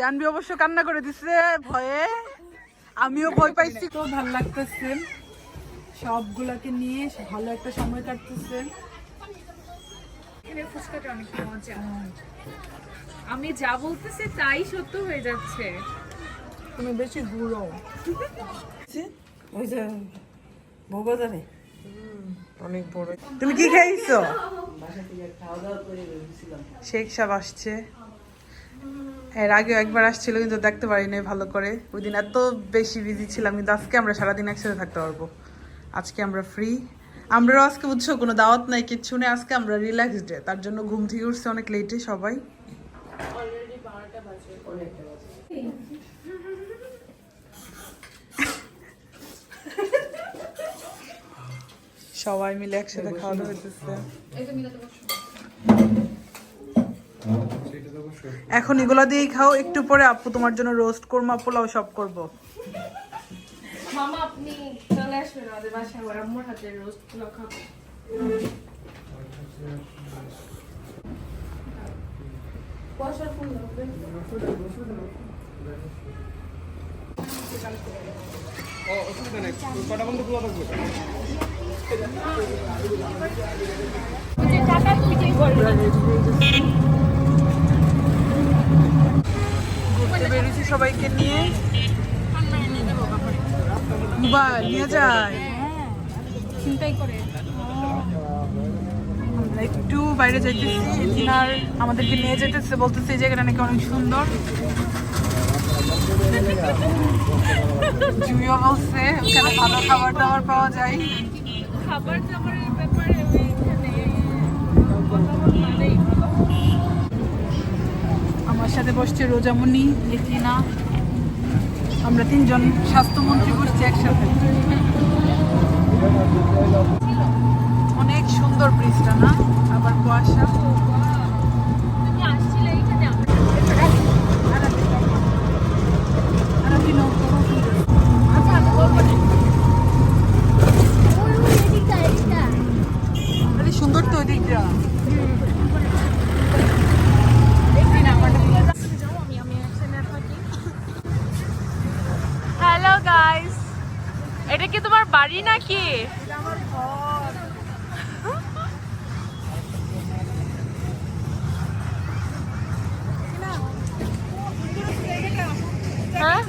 জানবি অবশ্য কান্না করে দিছে ভয়ে। আমিও ভয় পাইছি। তো ভালো লাগতেছে। সবগুলাকে নিয়ে ভালো একটা সময় কাটতেছে। ফুচকাটা অনেক মজা। আমি যা বলতেছি তাই সত্য হয়ে যাচ্ছে। তুমি বেশি ঘুরো ওই যে বউবাজারে অনেক বড়। তুমি কি খাইছো? শেখ সাহেব আসছে। এর আগেও একবার আসছিল, কিন্তু দেখতে পারি পারিনি ভালো করে। ওই দিন এত বেশি বিজি ছিলাম, কিন্তু আজকে আমরা সারাদিন একসাথে থাকতে পারব। আজকে আমরা ফ্রি আমরাও আজকে বুঝছ, কোনো দাওয়াত নাই, কিচ্ছু নেই, আজকে আমরা রিল্যাক্স ডে তার জন্য ঘুম থেকে উঠছে অনেক লেটে সবাই। সবাই মিলে একসাথে খাওয়া দাওয়া হইতেছে এখন এগুলা দিয়েই খাও একটু পরে আপু তোমার জন্য রোস্ট কোরমা পোলাও সব করব। মামা আপনি চলে আসবেন আমাদের বাসায় ওর আম্মুর হাতে রোস্ট খাব। ফুল বেরিয়েছি সবাইকে নিয়ে। মোবাইল নিয়ে যায় একটু বাইরে যাইতেছি। এদিনার আমাদেরকে নিয়ে যেতেছে, বলতেছে এই জায়গাটা নাকি অনেক সুন্দর। জুইও বলছে, ওখানে ভালো খাবার দাবার পাওয়া যায়। খাবার দাবারের ব্যাপারে আমি এখানে কথা বলতে সাথে বসছে রোজামণি লিটিনা আমরা তিনজন স্বাস্থ্যমন্ত্রী বসছি একসাথে। অনেক সুন্দর ব্রিজটা না? আবার কুয়াশা তুমি আসছিলে এখানে আরবি নৌকা আচ্ছা আমি বলব না আরে সুন্দর তো ওই দিকটা হ্যালো গাইস এটা কি তোমার বাড়ি নাকি? হ্যাঁ?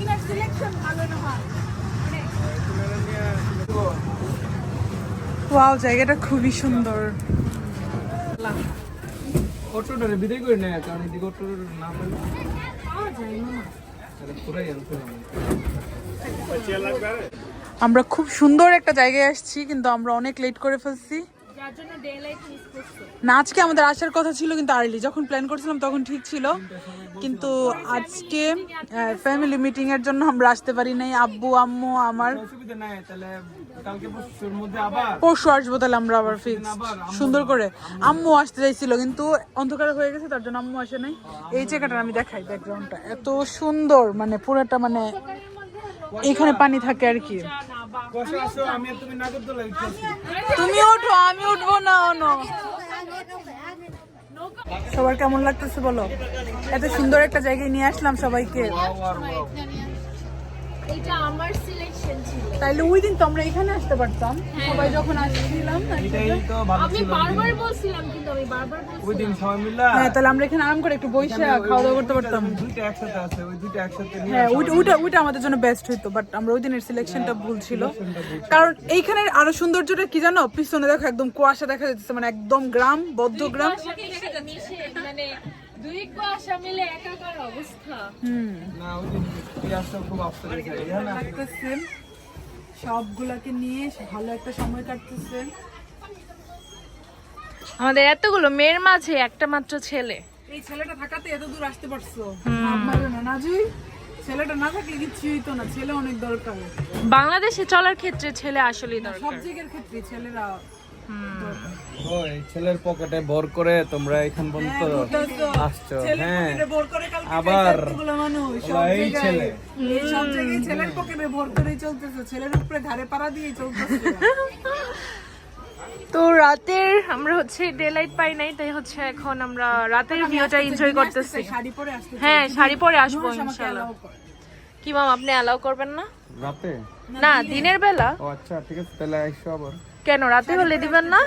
ওয়াও জায়গাটা খুবই সুন্দর। অটোটারে বিদায় করে নেয় কারণ এদিকে অটো না পেলে পুরাই আনতে হবে আমরা খুব সুন্দর একটা জায়গায় আসছি কিন্তু আমরা অনেক লেট করে ফেলছি। যার জন্য ডে লাইট মিস করছ। না আজকে আমাদের আসার কথা ছিল কিন্তু আর্লি যখন প্ল্যান করছিলাম তখন ঠিক ছিল। কিন্তু আজকে ফ্যামিলি মিটিং এর জন্য আমরা আসতে পারি নাই। আব্বু আম্মু আমার। অসুবিধা নাই তাহলে কালকে পরশুর মধ্যে আবার। পরশু আসব তাহলে আমরা আবার ফিক্স সুন্দর করে। আম্মু আসতে চাইছিল কিন্তু অন্ধকার হয়ে গেছে তার জন্য আম্মু আসে নাই। এই জায়গাটা আমি দেখাই ব্যাকগ্রাউন্ডটা এত সুন্দর মানে পুরোটা মানে এখানে পানি থাকে আর কি। বসে আসো আমি তুমি ওঠো আমি উঠবো না অনো সবার কেমন লাগতেছে বলো? এত সুন্দর একটা জায়গায় নিয়ে আসলাম সবাইকে। এটা আমার সিলেকশন ছিল। তাইলে ওই দিন তো আমরা এখানে আসতে পারতাম। সবাই যখন আসছিলাম এটাই তো ভালো আমি বারবার বলছিলাম কিন্তু আমি বারবার ওই দিন সবাই মিলে হ্যাঁ তাহলে আমরা এখানে আরাম করে একটু বসে খাওয়া দাওয়া করতে পারতাম। দুইটা একসাথে আছে ওই দুইটা একসাথে নিয়ে হ্যাঁ ওইটা ওইটা ওইটা আমাদের জন্য বেস্ট হইতো বাট আমরা ওই দিনের সিলেকশনটা ভুল ছিল। কারণ এইখানের আরও সৌন্দর্যটা কি জানো? পিছনে দেখো একদম কুয়াশা দেখা যাচ্ছে মানে একদম গ্রাম বদ্ধ গ্রাম। মানে দুই কুয়াশা মিলে একাকার অবস্থা। হুম। না ওই পিয়াসটা খুব আফসোস এখানে সবগুলাকে নিয়ে ভালো একটা সময় কাটতেছে আমাদের এতগুলো মেয়ের মাঝে একটা মাত্র ছেলে। এই ছেলেটা থাকাতে এত দূর আসতে পারছ? না নাজুই ছেলেটা না থাকলে কিচ্ছু হইতো না। ছেলে অনেক দরকার। বাংলাদেশে চলার ক্ষেত্রে ছেলে আসলেই সব জায়গার ক্ষেত্রে ছেলেরা দরকার। ছেলের পকেটে ভর করে তোমরা এখান পর্যন্ত আসছো হ্যাঁ। করে কালকে আবার এই ছেলে। ছেলের পকেটে ভর করেই চলতেছে ছেলের উপরে ঘাড়ে পাড়া দিয়ে চলতেছে। তো রাতের আমরা হচ্ছে ডে লাইট পাই নাই তাই হচ্ছে এখন আমরা রাতের ভিউটা এনজয় করতেছি। হ্যাঁ শাড়ি পরে আসব ইনশাআল্লাহ। কি মাম আপনি অ্যালাউ করবেন না? রাতে? না দিনের বেলা। ও আচ্ছা ঠিক আছে তাহলে আইসো আবার। কেন? রাতে হলে দিবেন না?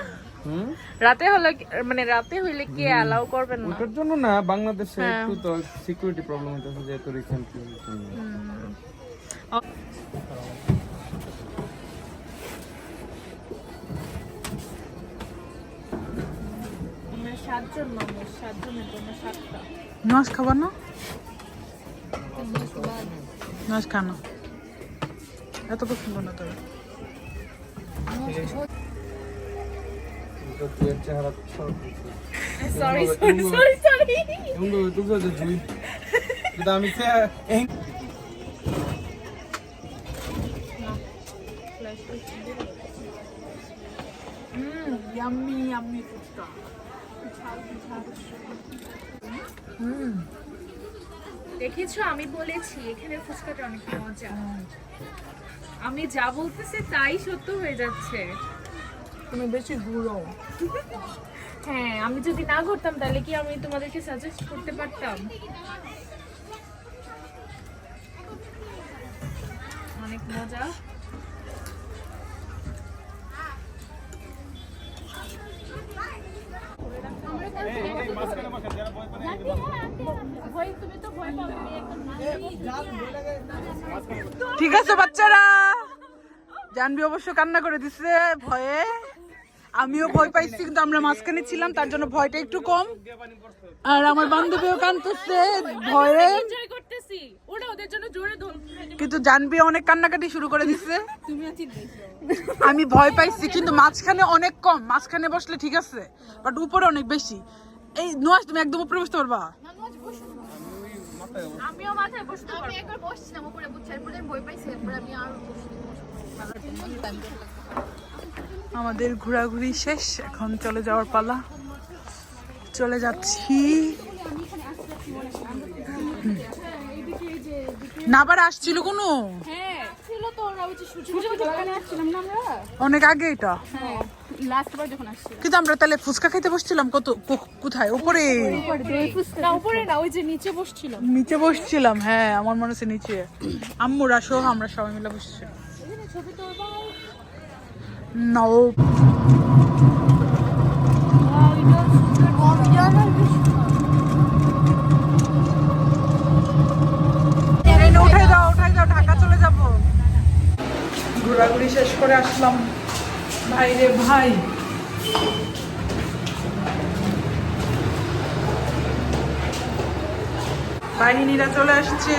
রাতে হলে মানে রাতে হইলে কি অ্যালাউ করবেন না? ওটার জন্য না বাংলাদেশে হ্যাঁ। একটু তো সিকিউরিটি প্রবলেম হইতেছে যেহেতু রিসেন্টলি আমরা সাতজন মানুষ সাতজনের জন্য সাতটা। নস খাবার না? নস খানো এত পছন্দ না Sorry, sorry, sorry, sorry. 용도 뚝서도 주의. 그다음 밑에 엥. 음, 얌미 얌미 좋다. 음. দেখেছ? আমি বলেছি এখানে ফুচকাটা অনেক মজা। আমি যা বলতেছি তাই সত্য হয়ে যাচ্ছে। তুমি বেশি ঘুরো হ্যাঁ আমি যদি না ঘুরতাম তাহলে কি আমি তোমাদেরকে সাজেস্ট করতে পারতাম? অনেক মজা। ঠিক আছে, বাচ্চারা। জানবি অবশ্য কান্না করে দিছে ভয়ে। আমিও ভয় পাইছি, কিন্তু আমরা মাঝখানে ছিলাম, তার জন্য ভয়টা একটু কম। আর আমার বান্ধবীও কান্দতেছে ভয়ে। কিন্তু জানবি অনেক কান্নাকাটি শুরু করে দিছে। আমি ভয় পাইছি, কিন্তু মাঝখানে অনেক কম। মাঝখানে বসলে ঠিক আছে বাট উপরে অনেক বেশি। এই নোয়াজ তুমি একদম উপরে বসতে পারবা? আমিও মাথায় বসতে আমি একবার বসছিলাম উপরে বুঝছি এরপরে আমি ভয় পাইছি এরপরে আমি আর আমাদের ঘোরাঘুরি শেষ এখন চলে যাওয়ার পালা। চলে যাচ্ছি। না আবার আসছিল কোনো? ছিল তো ওরা হচ্ছে সূর্য দোকানে আসছিলাম না আমরা? অনেক আগে এটা? হ্যাঁ লাস্ট বার যখন আসছি কিন্তু আমরা তাহলে ফুচকা খেতে বসছিলাম কত কোথায়? উপরে। না উপরে না ওই যে নিচে বসছিলাম। নিচে বসছিলাম হ্যাঁ আমার মনে হচ্ছে নিচে। আম্মুরা সহ আমরা সবাই মিলে বসছিলাম। No. এই ঘোরাঘুরি শেষ করে আসলাম। ভাই রে ভাই। বাহিনীরা চলে আসছে।